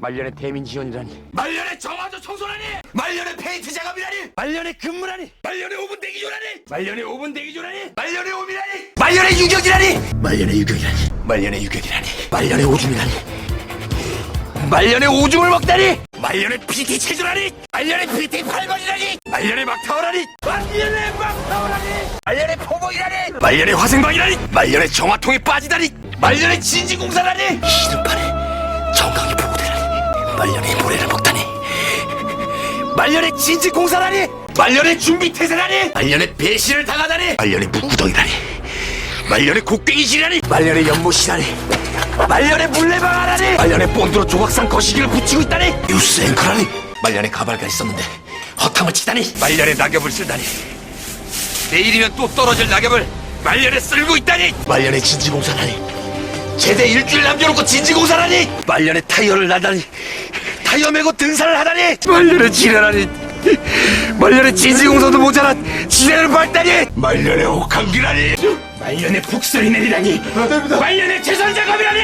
말년의 대민 지원이라니. 말년의 정화조 청소라니! 말년의 페인트 작업이라니! 말년의 근무라니. 말년의 5분 대기조라니! 말년의 5분 대기조라니! 말년의 오미라니! 말년의 유격이라니! 말년의 유격이라니. 말년의 유격이라니! 말년의 오줌이라니. 말년의 오줌을 먹다니! 말년의 PT 체조라니! 말년의 PT 팔걸이라니! 말년의 막타오라니! 말년의 막타오라니! 말년의 포복이라니! 말년의 화생방이라니! 말년의 정화통에 빠지다니! 말년의 진지공사라니! 시름판에 보고되라니 말년의 모래를 먹다니. 말년의 진지 공사라니. 말년의 준비 태세라니. 말년의 배신을 당하다니. 말년의 무구덩이라니. 말년의 곡괭이질이라니. 말년의 연못이라니. 말년의 물레방아라니. 말년의 본드로 조각상 거시기를 붙이고 있다니. 뉴스 앵커라니. 말년의 가발가 있었는데 허탕을 치다니. 말년의 낙엽을 쓸다니. 내일이면 또 떨어질 낙엽을 말년에 쓸고 있다니. 말년의 진지공사라니. 제대 일주일 남겨놓고 진지공사라니. 말년에 타이어를 나다니 타이어 메고 등산을 하다니! 말년에 지뢰라니. 말년에 진지공사도 모자라 지뢰를 밟다니 말년에 혹한기라니! 말년에 북소리 내리다니. 말년에 재산 작업이라니